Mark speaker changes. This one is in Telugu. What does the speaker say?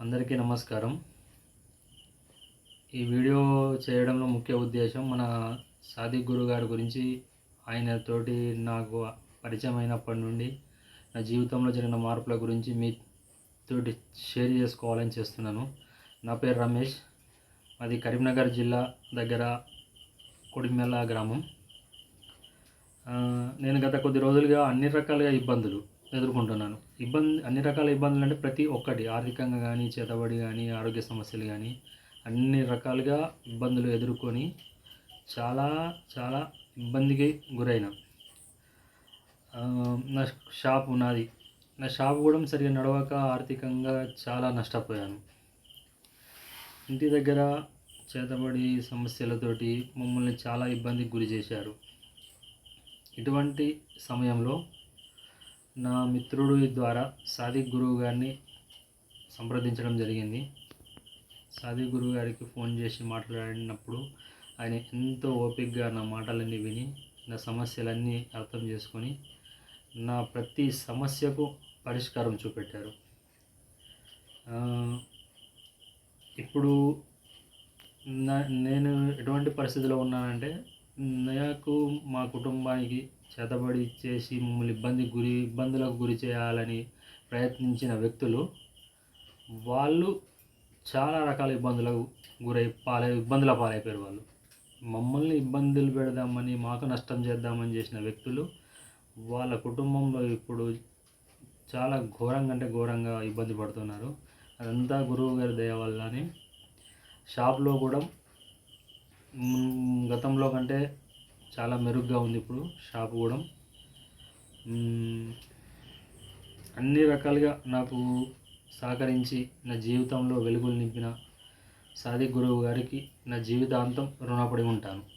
Speaker 1: అందరికీ నమస్కారం. ఈ వీడియో చేయడంలో ముఖ్య ఉద్దేశం మన సాదిక్ గురు గారి గురించి ఆయన తోటి నాకు పరిచయం అయినప్పటి నుండి నా జీవితంలో జరిగిన మార్పుల గురించి మీ తోటి షేర్ చేసుకోవాలని చేస్తున్నాను. నా పేరు రమేష్. అది కరీంనగర్ జిల్లా దగ్గర కొడిమెల్ల గ్రామం. నేను గత కొద్ది రోజులుగా అన్ని రకాలుగా ఇబ్బందులు ఎదుర్కొంటున్నాను. ఇబ్బంది అన్ని రకాల ఇబ్బందులు అంటే ప్రతి ఒక్కటి. ఆర్థికంగా కానీ చేతబడి కానీ ఆరోగ్య సమస్యలు కానీ అన్ని రకాలుగా ఇబ్బందులు ఎదుర్కొని చాలా చాలా ఇబ్బందికి గురైన. నా షాప్ నాది. నా షాప్ కూడా సరిగా నడవక ఆర్థికంగా చాలా నష్టపోయాను. ఇంటి దగ్గర చేతబడి సమస్యలతోటి మమ్మల్ని చాలా ఇబ్బందికి గురి చేశారు. ఇటువంటి సమయంలో నా మిత్రుడు ద్వారా సాదిక్ గురువు గారిని సంప్రదించడం జరిగింది. సాదిక్ గురువు గారికి ఫోన్ చేసి మాట్లాడినప్పుడు ఆయన ఎంతో ఓపికగా నా మాటలన్నీ విని నా సమస్యలన్నీ అర్థం చేసుకొని నా ప్రతి సమస్యకు పరిష్కారం చూపెట్టారు. ఇప్పుడు నా నేను ఎటువంటి పరిస్థితిలో ఉన్నానంటే నాకు మా కుటుంబానికి చేతబడి చేసి మమ్మల్ని ఇబ్బంది గురి ఇబ్బందులకు గురి చేయాలని ప్రయత్నించిన వ్యక్తులు వాళ్ళు చాలా రకాల ఇబ్బందులకు గురై పాలై ఇబ్బందుల పాలైపోయారు వాళ్ళు. మమ్మల్ని ఇబ్బందులు పెడదామని మాకు నష్టం చేద్దామని చేసిన వ్యక్తులు వాళ్ళ కుటుంబంలో ఇప్పుడు చాలా ఘోరంగా అంటే ఘోరంగా ఇబ్బంది పడుతున్నారు. అదంతా గురువు గారి దయ వల్లనే. షాప్లో కూడా గతంలో కంటే చాలా మెరుగ్గా ఉంది ఇప్పుడు షాప్ కూడా. అన్ని రకాలుగా నాకు సహకరించి నా జీవితంలో వెలుగులు నింపిన సాదిక్ గురువు గారికి నా జీవితాంతం రుణపడి ఉంటాను.